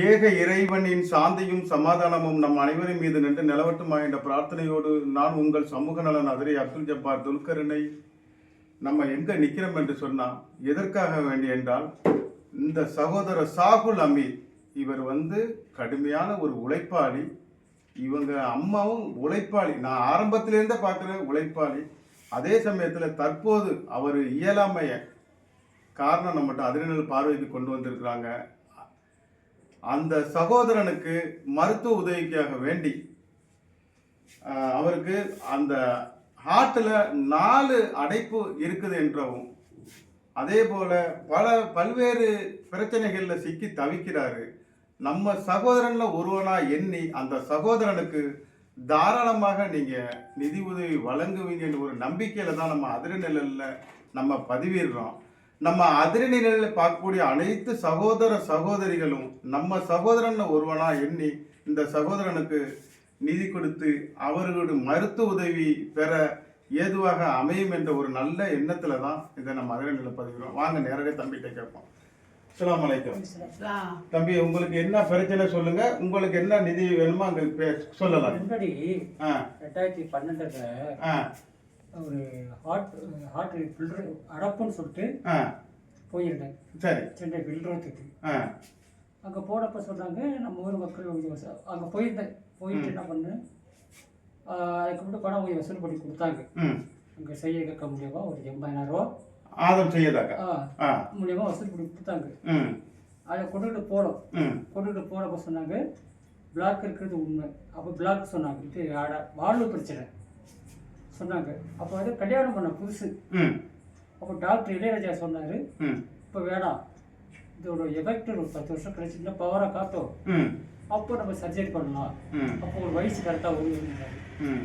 ஏக இறைவனின் சாந்தியும் சமாதானமும் நம் அனைவரின் மீது நின்று நிலவட்டுமா என்ற பிரார்த்தனையோடு நான் உங்கள் சமூக நலன் அதிரை அப்துல் ஜப்பார் துல்கரனை நம்ம எங்கே நிற்கிறோம் என்று சொன்னால் எதற்காக வேண்டி என்றால் இந்த சகோதரர் சாகுல் அமீர் இவர் வந்து கடுமையான ஒரு உழைப்பாளி. இவங்க அம்மாவும் உழைப்பாளி. நான் ஆரம்பத்திலேருந்தே பார்க்குறேன் உழைப்பாளி. அதே சமயத்தில் தற்போது அவர் இயலாமைய காரணம் நம்மகிட்ட அதிர்நெல் பார்வைக்கு கொண்டு வந்திருக்கிறாங்க. அந்த சகோதரனுக்கு மருத்துவ உதவிக்காக வேண்டி அவருக்கு அந்த ஹார்ட்டில் நாலு அடைப்பு இருக்குது என்றவும் அதே போல் பல பல்வேறு பிரச்சனைகளில் சிக்கி தவிக்கிறாரு. நம்ம சகோதரனில் ஒருவனாக எண்ணி அந்த சகோதரனுக்கு தாராளமாக நீங்கள் நிதி உதவி வழங்குவீங்கன்னு ஒரு நம்பிக்கையில் தான் நம்ம அதிர்நிழல்ல நம்ம பதிவிடுறோம். நம்ம அதிர்நிழலில் பார்க்கக்கூடிய அனைத்து சகோதர சகோதரிகளும் நம்ம சகோதரன்ல ஒருவனா எண்ணி இந்த சகோதரனுக்கு நிதி கொடுத்து அவர்களுடைய மருத்துவ உதவி பெற ஏதுவாக அமையும் என்ற ஒரு நல்ல எண்ணத்துல தான் இதை நம்ம அதிர்நிலை பதிவிடுறோம். வாங்க நேரடியாக தம்பிகிட்ட கேட்போம். அஸ்ஸலாமு அலைக்கும். தம்பி உங்களுக்கு என்ன பிரச்சனை சொல்லுங்க. உங்களுக்கு என்ன நிதி வேணுமோ அங்க சொல்லலாம். ரெண்டாயிரத்தி பன்னெண்டுல ஒரு ஹார்ட் ஹார்ட் ஃபில்டர் அடப்புன்னு சொல்லிட்டு போயிருந்தேன். சரி. சென்னை வில்றதுக்கு ஆ. அங்கே போனப்போ சொன்னாங்க நம்ம ஊர் மக்கள் அங்கே போயிருந்தேன். போயிட்டு என்ன பண்ணேன்? அதுக்கு மட்டும் பணம் உதவி வசூல் பண்ணி கொடுத்தாங்க. அங்கே செய்ய கேட்க முடியுமா? ஒரு எண்பதாயிரம் ரூபா. ஆதம் செய்யதாக்கா ஆ, ஆ. மூலியமா வசூல் பண்ணி கொடுத்தாங்க. ம். அதை கொண்டுகிட்டு போனோம். கொண்டுகிட்டு போனப்போ சொன்னாங்க பிளாக் இருக்கிறது உண்மை. அப்போ பிளாக் சொன்னாங்க இது ஆட வாழ்வு பிரச்சனை. சொன்னாங்க. அப்போ வந்து கல்யாணம் பண்ண புதுசு. அப்போ டாக்டர் இளையராஜா சொன்னார். இப்போ வேணாம். இதோட எஃபெக்ட் ஒரு பத்து வருஷம் கழிச்சு இன்னும் பவராக காட்டும். அப்போ நம்ம சர்ஜரி பண்ணலாம். அப்போ ஒரு வயசு கரெக்டாக உருவாங்க ம்.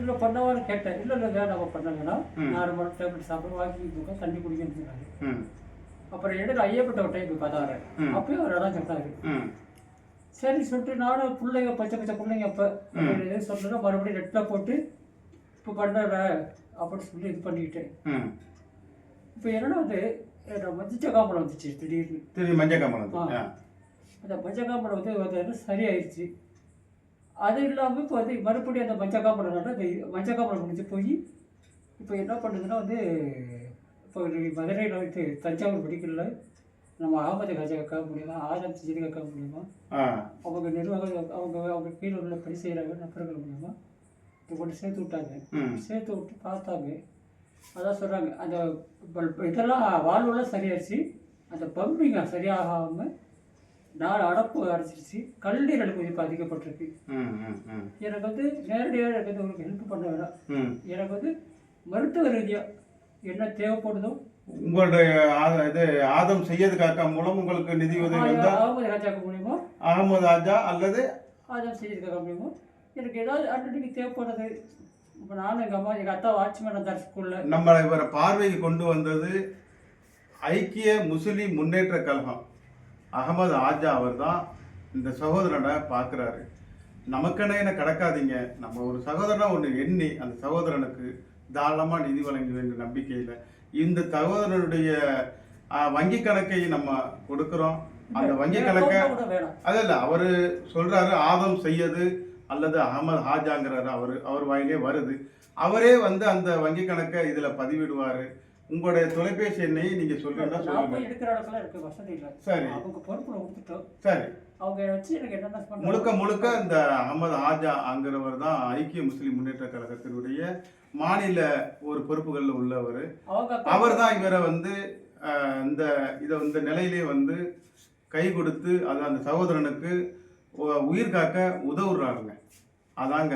இல்லை பண்ணவான்னு கேட்டேன். இல்லை இல்லை வேணாம். நம்ம பண்ண வேணாம். நார்மல் டேப்லெட் சாப்பிட வாங்கி கொடுக்க தண்ணி குடிக்கணும்னு சொன்னாங்க ம். அப்புறம் இடையில ஐயப்பட்ட ஒரு டைம் ம். அப்பயும் அவர் இடம் சொன்னாரு. சரி சொல்லிட்டு நானும் பிள்ளைங்க பச்சை பச்சை பிள்ளைங்க அப்போ. சொல்லுங்க மறுபடியும் நெட்டில் போட்டு இப்போ பண்ணுற அப்படின்னு சொல்லி இது பண்ணிக்கிட்டேன் இப்போ என்னன்னா வந்து என்னோட மதிச்ச காம்பளம் வந்துச்சு திடீர்னு. சரி மஞ்சள் கமலம் ஆ. ஆ. அந்த மஞ்சக்காம்பளம் வந்து வந்து சரியாயிடுச்சு அது இல்லாமல் இப்போ வந்து மறுபடியும் அந்த மஞ்சக்காம்பளம் அந்த மஞ்சக்காம்பளம் முடிஞ்சு போய் இப்போ என்ன பண்ணுதுன்னா வந்து இப்போ மதுரையில் வந்து தஞ்சாவூர் மெடிக்கலில் நம்ம அகமது காஜா கேட்க முடியுமா? ஆதம் செஞ்சு கேட்க முடியுமா? அவங்க நிர்வாகம் அவங்க அவங்க கீழே உள்ள பணி செய்கிறாங்க நபர்கள் மூலியமா இப்போ கொண்டு சேர்த்து விட்டாங்க. சேர்த்து விட்டு பார்த்தாங்க. அதான் சொல்கிறாங்க அந்த இதெல்லாம் வாழ்வெல்லாம் சரியாச்சு. அந்த பம்பிங் சரியாகாமல் நாலு அடப்பு அடைச்சிருச்சு கல்லீரல் கொதிப்பு அதிகப்பட்டிருக்கு. ம் ம் ம். எனக்கு வந்து நேரடியாக எனக்கு வந்து உங்களுக்கு ஹெல்ப் பண்ண வேணாம். எனக்கு வந்து மருத்துவ ரீதியாக என்ன தேவைப்படுதோ உங்களுடைய இது ஆதம் செய்யதுக்காக மூலம் உங்களுக்கு நிதி உதவி அகமது ராஜாக்கு மூலியமா அகமது ஆஜா அல்லது ஆதம் செஞ்சிருக்க முடியுமோ எனக்கு ஏதாவது அன்றைக்கு தேவைப்படுது. இப்போ நானும் எங்கள் அம்மா எங்கள் அத்தா வாட்ச்மேன் இருந்தார் ஸ்கூலில் நம்ம இவரை பார்வைக்கு கொண்டு வந்தது ஐக்கிய முஸ்லிம் முன்னேற்ற கழகம். அகமது ஆஜா அவர் தான் இந்த சகோதரனை பார்க்குறாரு. நமக்கென என்ன கிடக்காதீங்க. நம்ம ஒரு சகோதரனா ஒன்று எண்ணி அந்த சகோதரனுக்கு தாராளமாக நிதி வழங்க வேண்டிய நம்பிக்கையில் இந்த சகோதரனுடைய வங்கி கணக்கை நம்ம கொடுக்குறோம். அந்த வங்கி கணக்கை அதில் அவர் சொல்றாரு ஆதம் செய்யது அல்லது அகமது ஹாஜாங்கிறாரு அவர் அவர் வாயிலே வருது. அவரே வந்து அந்த வங்கி கணக்கை இதுல பதிவிடுவாரு. உங்களுடைய தொலைபேசி எண்ணை நீங்க சொல்றீங்கன்னா சொல்லுங்க. எடுக்கிற வசதி இல்லை. சரி. அவங்க பொறுப்புல கொடுத்துட்டோம். சரி. அவங்க வச்சு எனக்கு என்னென்ன பண்ண முழுக்க முழுக்க இந்த அகமது ஹாஜா அங்கிறவர் தான் ஐக்கிய முஸ்லிம் முன்னேற்ற கழகத்தினுடைய மாநில ஒரு பொறுப்புகளில் உள்ளவர். அவர் தான் இவரை வந்து இந்த இதை இந்த நிலையிலே வந்து கை கொடுத்து அது அந்த சகோதரனுக்கு உயிர் காக்க உதவுறாருங்க அதாங்க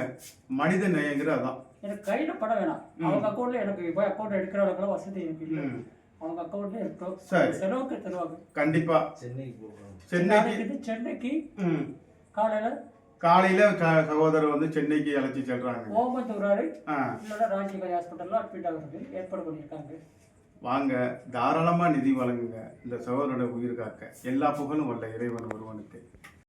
மனித நேயங்கிற அதான். எனக்கு கையில படம் வேணாம். அவங்க அக்கௌண்ட்ல எனக்கு போய் அக்கௌண்ட் எடுக்கிற அளவுக்கு வசதி எனக்கு இல்லை. அவங்க அக்கௌண்ட்ல இருக்கட்டும். சரி. செலவுக்கு தருவாங்க. கண்டிப்பா. சென்னைக்கு போகிறோம் சென்னைக்கு சென்னைக்கு ம். காலையில காலையில சகோதரர் வந்து சென்னைக்கு அழைச்சி செல்றாங்க. ஓமந்தூராரு இல்லைன்னா ராஜீவ் ஹாஸ்பிட்டல்ல அட்மிட் ஆகுறது ஏற்பாடு பண்ணியிருக்காங்க. வாங்க தாராளமா நிதி வழங்குங்க. இந்த சகோதரனோட உயிர் காக்க. எல்லா புகழும் வல்ல இறைவன் ஒருவனுக்கு.